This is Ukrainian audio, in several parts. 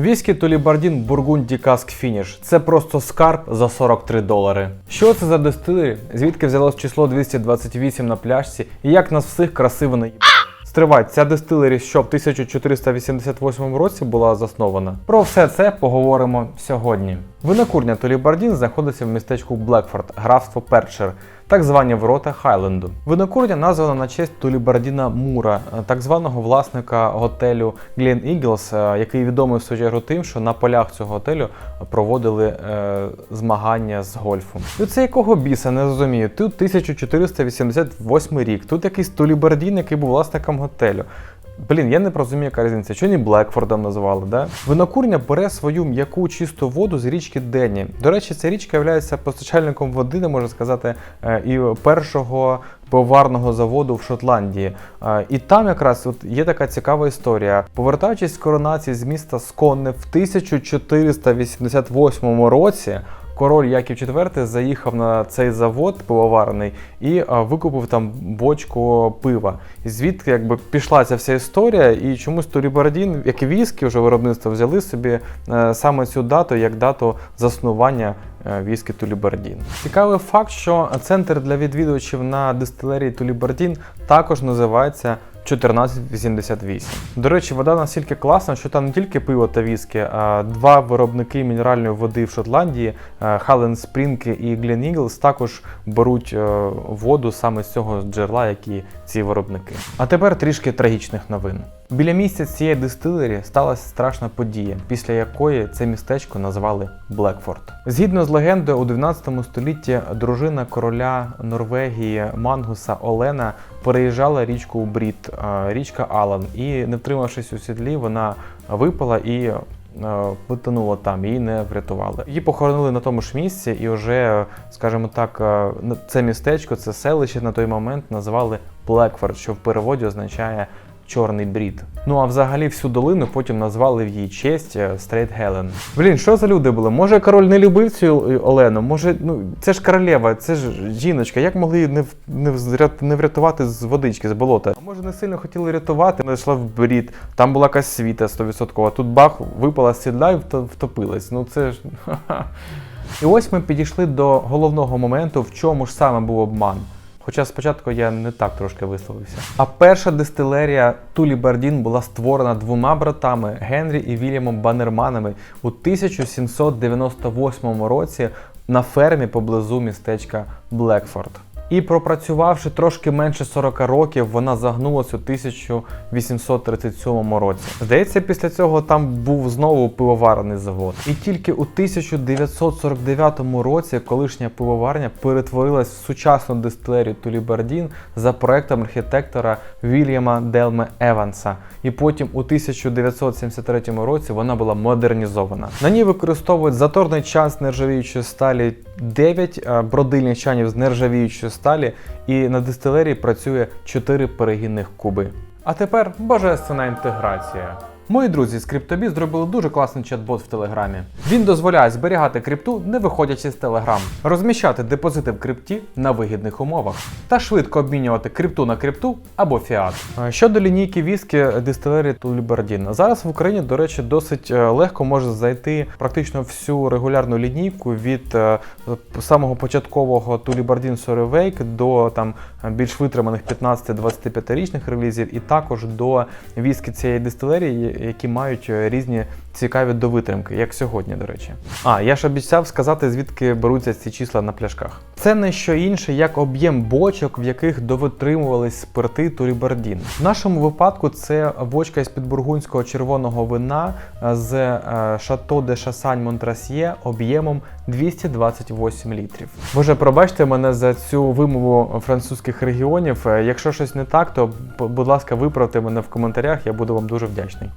Віскі Толібардін Бургунді Каск Фініш. Це просто скарб за 43 долари. Що це за дистилері? Звідки взялось число 228 на пляшці і як нас всіх красиво наїбали? Стривай, ця дистилері, що в 1488 році була заснована. Про все це поговоримо сьогодні. Винокурня Толібардін знаходиться в містечку Блекфорд, графство Перчер, так звані ворота Хайленду. Винокурня названа на честь Толібардіна Мура, так званого власника готелю Eagles, е, який відомий в свою чергу тим, що на полях цього готелю проводили е, змагання з гольфу. І це якого біса не розумію. Тут 1488 рік, тут якийсь Толібардін, який був власником готелю. Блін, я не розумію, яка різниця. Чого не Блекфордом назвали, да? Винокурня бере свою м'яку чисту воду з річки Денні. До речі, ця річка є постачальником води, не можна сказати, е, і першого пивоварного заводу в Шотландії. Е, І там якраз от є така цікава історія. Повертаючись з коронації з міста Сконне в 1488 році. Король Яків IV заїхав на цей завод пивоварний і викупив там бочку пива. І звідки якби пішла ця вся історія, і чомусь Торібардін, як і віскі, вже виробництво взяли собі е, саме цю дату як дату заснування е, віскі Тулібардін. Цікавий факт, що центр для відвідувачів на дистилерії Тулібардін також називається 1488. До речі, вода настільки класна, що там не тільки пиво та віскі, а два виробники мінеральної води в Шотландії, Хален Спрінки і Глен Іглс, також беруть е, воду саме з цього джерела, як і ці виробники. А тепер трішки трагічних новин. Біля місця цієї дистилері сталася страшна подія, після якої це містечко назвали Блекфорд. Згідно з легендою, у 12 столітті дружина короля Норвегії Мангуса Олена переїжджала річку у Брід, е, річка Алан, і не втримавшись у сідлі, вона випала і е, потонула там, її не врятували. Її похоронили на тому ж місці, і вже, скажімо так, е, це містечко, це селище на той момент назвали Блекфорд, що в переводі означає чорний брід. Ну а взагалі всю долину потім назвали в її честь Стрейт Гелен. Блін, що за люди були? Може король не любив цю е, Олену? Може, ну це ж королева, це ж жіночка. Як могли її не, не, не врятувати з водички, з болота? А може не сильно хотіли рятувати, вона йшла в брід, там була якась світа 100%, а тут бах, випала сідла і вто- втопилась. Ну це ж. І ось ми підійшли до головного моменту, в чому ж саме був обман. Хоча спочатку я не так трошки висловився. А перша дистилерія Тулі Бардін була створена двома братами Генрі і Вільямом Банерманами у 1798 році на фермі поблизу містечка Блекфорд. І пропрацювавши трошки менше 40 років, вона загнулася у 1837 році. Здається, після цього там був знову пивоварний завод. І тільки у 1949 році колишня пивоварня перетворилась в сучасну дистилерію Тулібардін за проектом архітектора Вільяма Делме Еванса. І потім у 1973 році вона була модернізована. На ній використовують заторний час нержавіючої сталі 9 е, бродильних чанів з нержавіючої сталі, і на дистилерії працює 4 перегінних куби. А тепер божественна інтеграція. Мої друзі з CryptoBee зробили дуже класний чат-бот в Телеграмі. Він дозволяє зберігати крипту, не виходячи з Телеграм, розміщати депозити в крипті на вигідних умовах та швидко обмінювати крипту на крипту або фіат. Щодо лінійки віскі дистилерії Тулібардін. Зараз в Україні, до речі, досить е, легко може знайти практично всю регулярну лінійку від е, самого початкового Тулібардін Соревейк до там більш витриманих 15-25 річних релізів, і також до віскі цієї дистилерії, які мають е, різні цікаві довитримки, як сьогодні, до речі. А я ж обіцяв сказати, звідки беруться ці числа на пляшках. Це не що інше, як об'єм бочок, в яких довитримувались спирти Турібардін. В нашому випадку це бочка із підбургунського червоного вина е, з е, Шато де Шасань Монтрасьє об'ємом 228 літрів. Боже, пробачте мене за цю вимову французьких регіонів. Якщо щось не так, то будь ласка, виправте мене в коментарях, я буду вам дуже вдячний.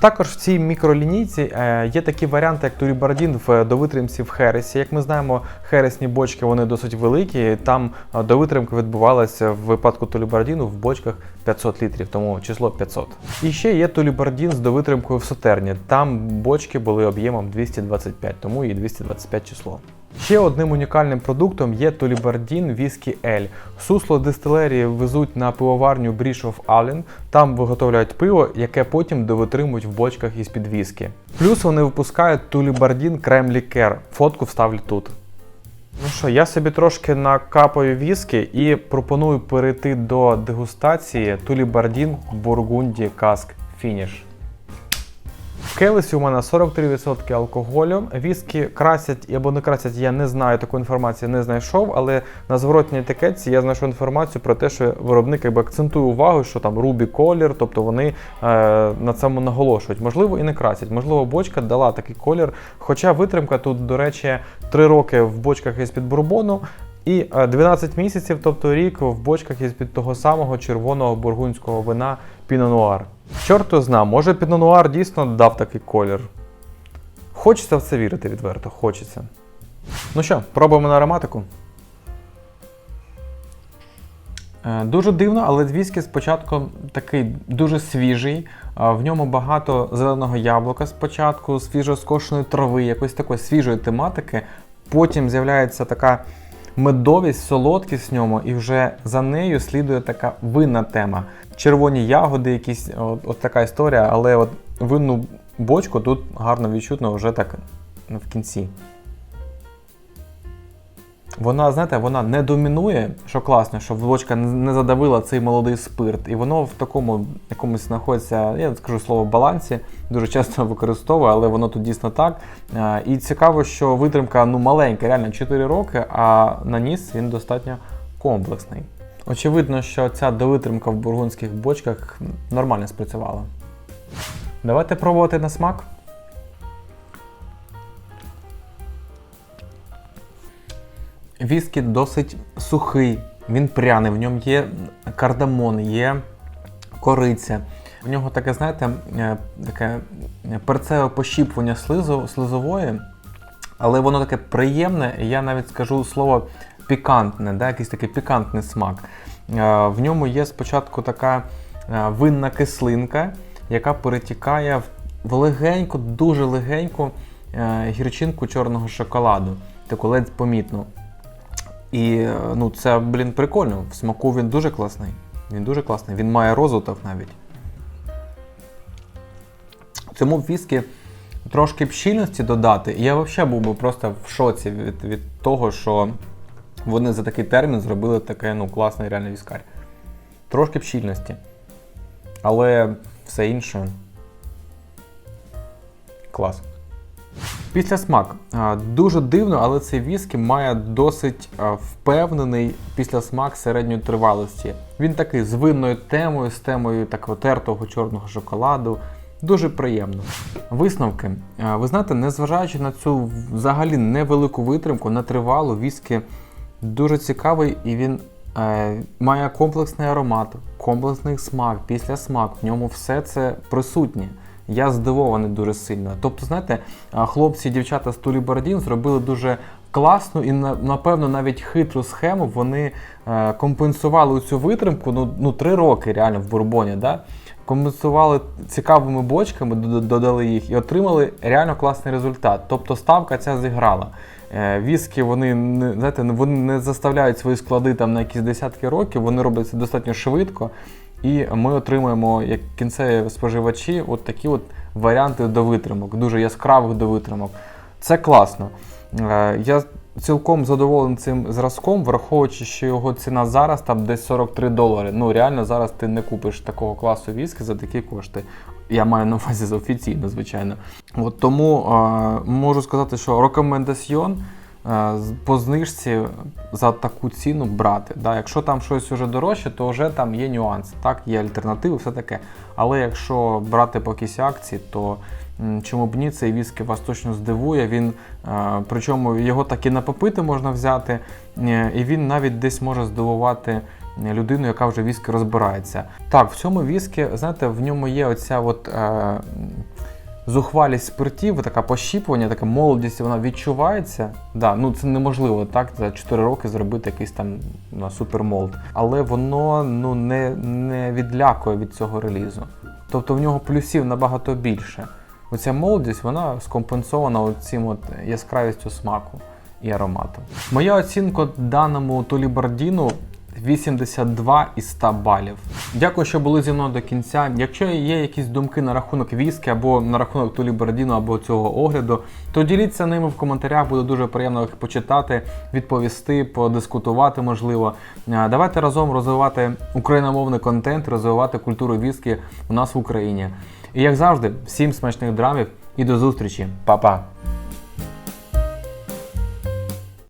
Також в цій мікролінійці е, є такі варіанти, як Турібардін в довитримці в Хересі. Як ми знаємо, хересні бочки вони досить великі. Там е, довитримка відбувалася в випадку Турібардіну в бочках 500 літрів, тому число 500. І ще є Турібардін з довитримкою в Сотерні. Там бочки були об'ємом 225, тому і 225 число. Ще одним унікальним продуктом є Толібардін Віскі Ель. Сусло дистилерії везуть на пивоварню Бріш of Allen. Там виготовляють пиво, яке потім довитримують в бочках із-під віскі. Плюс вони випускають Толібардін Крем Лікер. Фотку вставлю тут. Ну що, я собі трошки накапаю віскі і пропоную перейти до дегустації Тулібардін Бургунді Каск Фініш. В келесі у мене 43% алкоголю. Віскі красять або не красять, я не знаю, таку інформацію не знайшов, але на зворотній етикетці я знайшов інформацію про те, що виробник якби акцентує увагу, що там рубі колір, тобто вони е, на цьому наголошують. Можливо, і не красять. Можливо, бочка дала такий колір. Хоча витримка тут, до речі, 3 роки в бочках із-під бурбону. І е, 12 місяців, тобто рік, в бочках із-під того самого червоного бургундського вина Pinot Noir. Чорт зна, може Noir дійсно дав такий колір. Хочеться в це вірити відверто, хочеться. Ну що, пробуємо на ароматику. Е, Дуже дивно, але віскі спочатку такий дуже свіжий. В ньому багато зеленого яблука спочатку, свіжоскошеної трави, якоїсь такої свіжої тематики. Потім з'являється така медовість, солодкість в ньому, і вже за нею слідує така винна тема. Червоні ягоди, якісь, от, от така історія, але от винну бочку тут гарно відчутно вже так ну, в кінці. Вона, знаєте, вона не домінує, що класно, що бочка не задавила цей молодий спирт. І воно в такому якомусь знаходиться, я скажу слово балансі, дуже часто використовую, але воно тут дійсно так. І цікаво, що витримка ну, маленька, реально 4 роки, а на ніс він достатньо комплексний. Очевидно, що ця довитримка в бургундських бочках нормально спрацювала. Давайте пробувати на смак. Віскі досить сухий, він пряний, в ньому є кардамон, є кориця. В нього таке, знаєте, е, таке перцеве пощіпування слизу, слизової, але воно таке приємне, я навіть скажу слово пікантне, да, якийсь такий пікантний смак. Е, В ньому є спочатку така е, винна кислинка, яка перетікає в- легеньку, дуже легеньку е, гірчинку чорного шоколаду, таку ледь помітну. І е, ну, це, блін, прикольно. В смаку він дуже класний. Він дуже класний. Він має розвиток навіть. Цьому віскі трошки б щільності додати. І я взагалі був би просто в шоці від, від того, що вони за такий термін зробили таке ну, класний реальний віскар. Трошки б щільності. Але все інше. Клас. Після смак. Дуже дивно, але цей віскі має досить впевнений післясмак середньої тривалості. Він такий з винною темою, з темою такого тертого чорного шоколаду. Дуже приємно. Висновки. Ви знаєте, незважаючи на цю взагалі невелику витримку, на тривалу, віскі дуже цікавий і він е, має комплексний аромат, комплексний смак, післясмак. В ньому все це присутнє. Я здивований дуже сильно. Тобто, знаєте, хлопці і дівчата з Тулі Бородін зробили дуже класну і на- напевно навіть хитру схему. Вони е, компенсували цю витримку ну, ну три роки реально в бурбоні. Да? Компенсували цікавими бочками, додали їх і отримали реально класний результат. Тобто ставка ця зіграла. Е, Віскі вони знаєте, вони не заставляють свої склади там на якісь десятки років, вони роблять це достатньо швидко. І ми отримуємо як кінцеві споживачі от такі от варіанти довитримок, дуже яскравих довитримок. Це класно. Е, Я цілком задоволений цим зразком, враховуючи, що його ціна зараз там десь 43 долари. Ну реально зараз ти не купиш такого класу віскі за такі кошти. Я маю на увазі офіційно, звичайно. От тому е, можу сказати, що рекомендаціон по знижці за таку ціну брати. Да? Якщо там щось вже дорожче, то вже там є нюанси, так, є альтернативи, все таке. Але якщо брати по якійсь акції, то чому б ні, цей віскі вас точно здивує. Він, е, причому його так і на попити можна взяти, е, і він навіть десь може здивувати людину, яка вже віскі розбирається. Так, в цьому віскі, знаєте, в ньому є оця от. Е, Зухвалість спиртів, така пощіпування, така молодість, вона відчувається. Да, ну це неможливо так за 4 роки зробити якийсь там ну, супермолд. Але воно ну не, не відлякує від цього релізу. Тобто в нього плюсів набагато більше. Оця молодість, вона скомпенсована цим от яскравістю смаку. і аромату. Моя оцінка даному Тулібардіну 82 із 100 балів. Дякую, що були зі мною до кінця. Якщо є якісь думки на рахунок віскі або на рахунок Тулі Бердіну або цього огляду, то діліться ними в коментарях. Буде дуже приємно їх почитати, відповісти, подискутувати, можливо. Давайте разом розвивати україномовний контент, розвивати культуру віскі у нас в Україні. І як завжди, всім смачних драмів і до зустрічі, Па-па!